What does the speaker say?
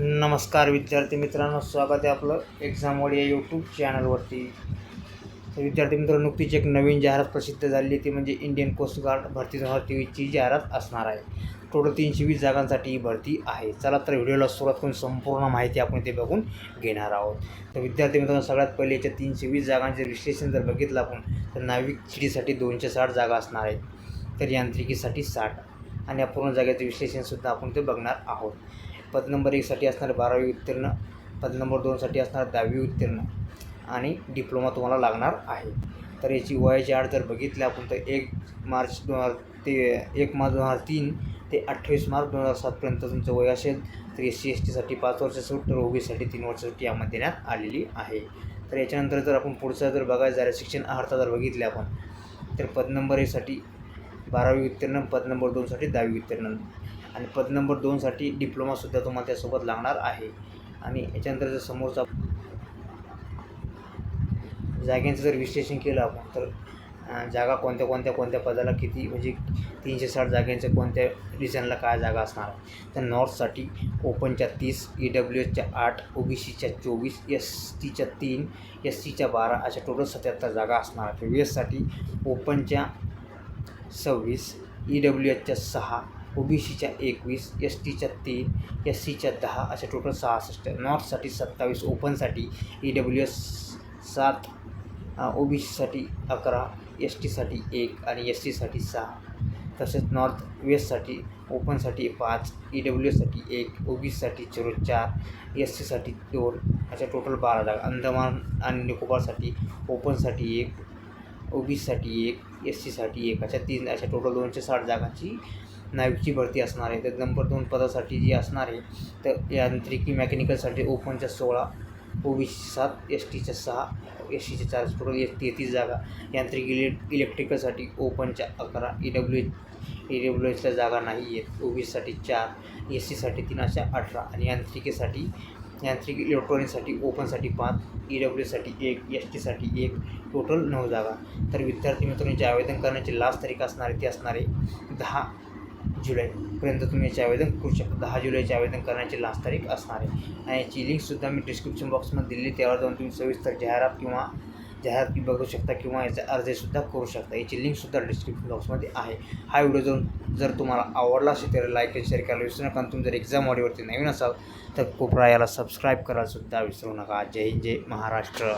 नमस्कार विद्यार्थी मित्रांनो स्वागत आहे आपलं एक्झाम वडी या यूट्यूब चॅनलवरती तर विद्यार्थी मित्रांनो नुकतीच एक नवीन जाहिरात प्रसिद्ध झाली ती म्हणजे इंडियन कोस्ट गार्ड भरती दोन हजार तेवीसची जाहिरात असणार आहे. टोटल तीनशे वीस जागांसाठी ही भरती आहे. चला तर व्हिडिओला सुरुवात करून संपूर्ण माहिती आपण ते बघून घेणार आहोत. तर विद्यार्थी मित्रांनो सगळ्यात पहिले याच्या तीनशे वीस जागांचे विश्लेषण जर बघितलं आपण तर नाविक शिडीसाठी दोनशे साठ जागा असणार आहेत. तर यांत्रिकीसाठी साठ. आणि या पूर्ण जागेचं विश्लेषणसुद्धा आपण ते बघणार आहोत. पद नंबर एकसाठी असणार बारावी उत्तीर्ण पद नंबर दोनसाठी असणार दहावी उत्तीर्ण आणि डिप्लोमा तुम्हाला लागणार आहे. तर याची वयाची आड जर बघितली आपण तर एक मार्च दोन हजार ते एक मार्च दोन हजार तीन ते अठ्ठावीस मार्च दोन हजार सातपर्यंत तुमचं वय असेल तर एस सी एस टीसाठी पाच वर्ष सूट तर ओबीसाठी तीन वर्ष सूट यामध्ये देण्यात आलेली आहे. तर याच्यानंतर जर आपण पुढचं जर बघायचं झालं शिक्षण अर्हता जर बघितली आपण तर पद नंबर एकसाठी बारावी उत्तीर्ण पद नंबर दोनसाठी दहावी उत्तीर्ण. आणि पद नंबर दोनसाठी डिप्लोमासुद्धा तुम्हाला त्यासोबत लागणार आहे. आणि याच्यानंतर जर समोरचा जाग्यांचं जर विश्लेषण केलं आपण तर जागा कोणत्या कोणत्या कोणत्या पदाला किती म्हणजे तीनशे साठ जागांच्या कोणत्या रिजनला काय जागा असणार आहे? तर नॉर्थसाठी ओपनच्या तीस ई डब्ल्यू एसच्या आठ ओ बी सीच्या चोवीस एस टीच्या तीन एस सीच्या बारा अशा टोटल सत्याहत्तर जागा असणार आहेत. वेस्टसाठी ओपनच्या सव्वीस ई डब्ल्यू एचच्या सहा ओ बी सीच्या एकवीस एस टीच्या तीन एस सीच्या दहा अशा टोटल सहासष्ट. नॉर्थसाठी सत्तावीस ओपनसाठी ई डब्ल्यू एस सात ओ बी सीसाठी अकरा एस टीसाठी एक आणि एस सीसाठी सहा. तसेच नॉर्थ वेस्टसाठी ओपनसाठी पाच ई डब्ल्यू एससाठी एक ओ बी सीसाठी झिरो चार एस सीसाठी दोन अशा टोटल बारा जागा. अंदमान आणि निकोबारसाठी ओपनसाठी एक ओ बी सीसाठी एक एस सीसाठी एक अशा तीन अशा टोटल दोनशे साठ जागांची नाईटची भरती असणार आहे. तर नंबर दोन पदासाठी जी असणार आहे तर यांत्रिकी मेकॅनिकलसाठी ओपनच्या सोळा ओ बी सी सात एस टीच्या सहा एस सीच्या चार टोटल एस तेहतीस जागा यांत्रिक इले इलेक्ट्रिकलसाठी ओपनच्या अकरा ई डब्ल्यू ई डब्ल्यू एचला जागा नाही आहेत ओ बी सीसाठी चार एस सीसाठी तीन अशा अठरा आणि यांत्रिकीसाठी यांत्रिक इलेक्ट्रॉनिकसाठी ओपनसाठी पाच ई डब्ल्यू एससाठी एक एस टीसाठी एक टोटल नऊ जागा. तर विद्यार्थी मित्रांचे आवेदन करण्याची लास्ट तारीख असणार आहे ती असणार आहे दहा जुलैपर्यंत तुम्ही याचे आवेदन करू शकता. दहा जुलैचे आवेदन करण्याची लास्ट तारीख असणार आहे. आणि याची लिंकसुद्धा मी डिस्क्रिप्शन बॉक्समध्ये दिली त्यावर जाऊन तुम्ही सविस्तर जाहिरात किंवा जाहिरात बघू शकता किंवा याचा अर्जसुद्धा करू शकता. याची लिंकसुद्धा डिस्क्रिप्शन बॉक्समध्ये आहे. हा व्हिडिओ जर जर तुम्हाला आवडला असेल तर लाईक आणि शेअर करायला विसरू नका. तुम्ही जर एक्झाम ऑडिओवरती नवीन असाल तर कोपरा याला सबस्क्राईब करायला सुद्धा विसरू नका. जय हिंद जय महाराष्ट्र.